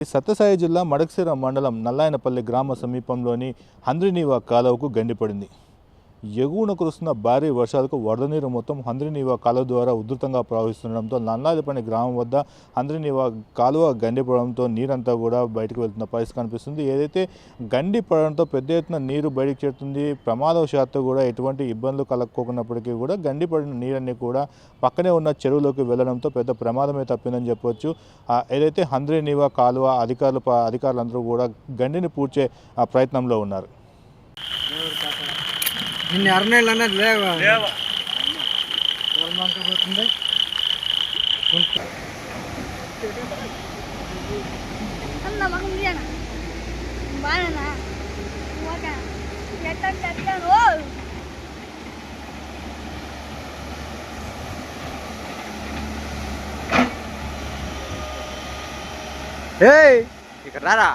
సత్యసాయి జిల్లా మడకసిర మండలం నల్లాయనపల్లి గ్రామ సమీపంలోని హంద్రినీవా కాలువకు గండిపడింది ఎగువన కురుస్తున్న భారీ వర్షాలకు వరద నీరు మొత్తం హంద్రినీవా కాలువ ద్వారా ఉధృతంగా ప్రవహిస్తుండడంతో నల్లాదిపల్లి గ్రామం వద్ద హంద్రినీవా కాలువ గండి పడడంతో నీరంతా కూడా బయటకు వెళ్తున్న పరిస్థితి కనిపిస్తుంది. ఏదైతే గండి పడడంతో పెద్ద ఎత్తున నీరు బయటకు చేరుతుంది ప్రమాదవశాత్తు కూడా ఎటువంటి ఇబ్బందులు కలగకోకున్నప్పటికీ కూడా గండి పడిన నీరన్నీ కూడా పక్కనే ఉన్న చెరువులోకి వెళ్ళడంతో పెద్ద ప్రమాదమే తప్పిందని చెప్పొచ్చు. ఏదైతే హంద్రినీవా కాలువ అధికారులు అధికారులందరూ కూడా గండిని పూడ్చే ఆ, ప్రయత్నంలో ఉన్నారు. నిన్న అరనేళ్ళు అన్నది లేవా? పోతుంది బాగా ఎట్ట చెప్తాను ఏయ్! ఇక్కడ రారా?